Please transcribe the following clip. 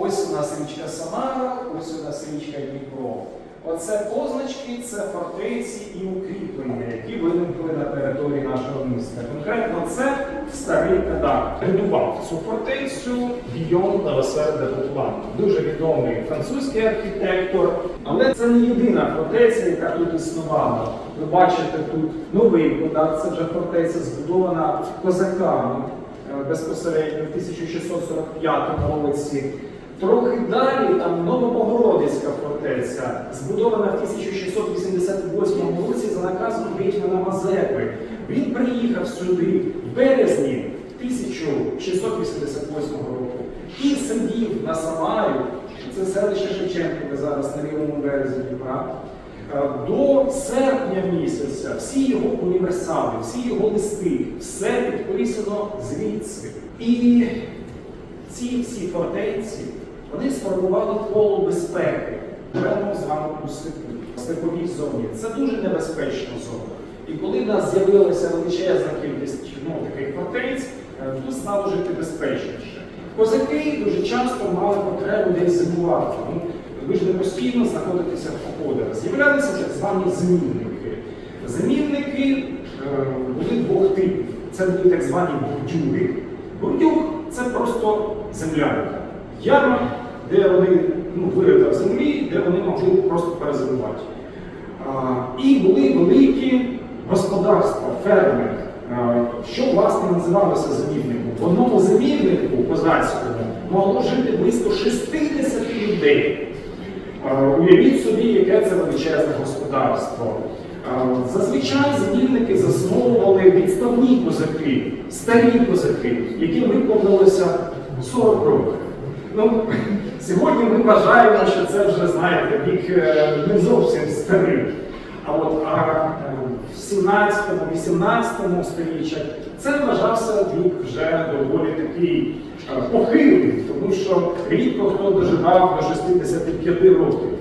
Ось у нас річка Самара, ось у нас річка Дніпро. Оце позначки, це фортеці і укріплення, які виникли на території нашого міста. Конкретно це старий Кадак. Будував цю фортецю Гійом Лавасер де Бутлан. Дуже відомий французький архітектор. Але це не єдина фортеця, яка тут існувала. Ви бачите тут новий Кадак, це вже фортеця збудована козаками е, безпосередньо в 1645 році. Трохи далі там Новобогородицька фортеця, збудована в 1688 році за наказом гетьмана Мазепи. Він приїхав сюди в березні 1688 року і сидів на Самарі, це селище Шевченкове зараз на лівому березі Дніпра. Е, До серпня місяця всі його універсали, всі його листи, все підписано звідси. І ці всі фортеці сформували коло безпеки прямо з вами у степовій зоні. Це дуже небезпечна зона. І коли в нас з'явилася величезна кількість ну, таких фортець, е, тут стало жити безпечніше. Козаки дуже часто мали потребу десь зимувати. Ну, ви ж не постійно знаходитеся в походах. З'являлися так звані змінники. Змінники е, були двох типів. Це були так звані бурдюги. Бурдюг це просто землянка. Яма, де вони ну, вирита землі, де вони могли просто перезимувати. І були великі господарства, ферми, що власне називалося зимівником. В одному зимівнику козацькому могло жити близько 60 людей. Уявіть собі, яке це величезне господарство. Зазвичай змінники засновували відставні козаки, старі козаки, яким виповнилося 40 років. Ну, сьогодні ми вважаємо, що це вже, знаєте, вік е, не зовсім старий. А от а, е, в 17-18 сторіччях це вважався вік вже доволі такий е, похилий, тому що рідко хто доживав до 65 років.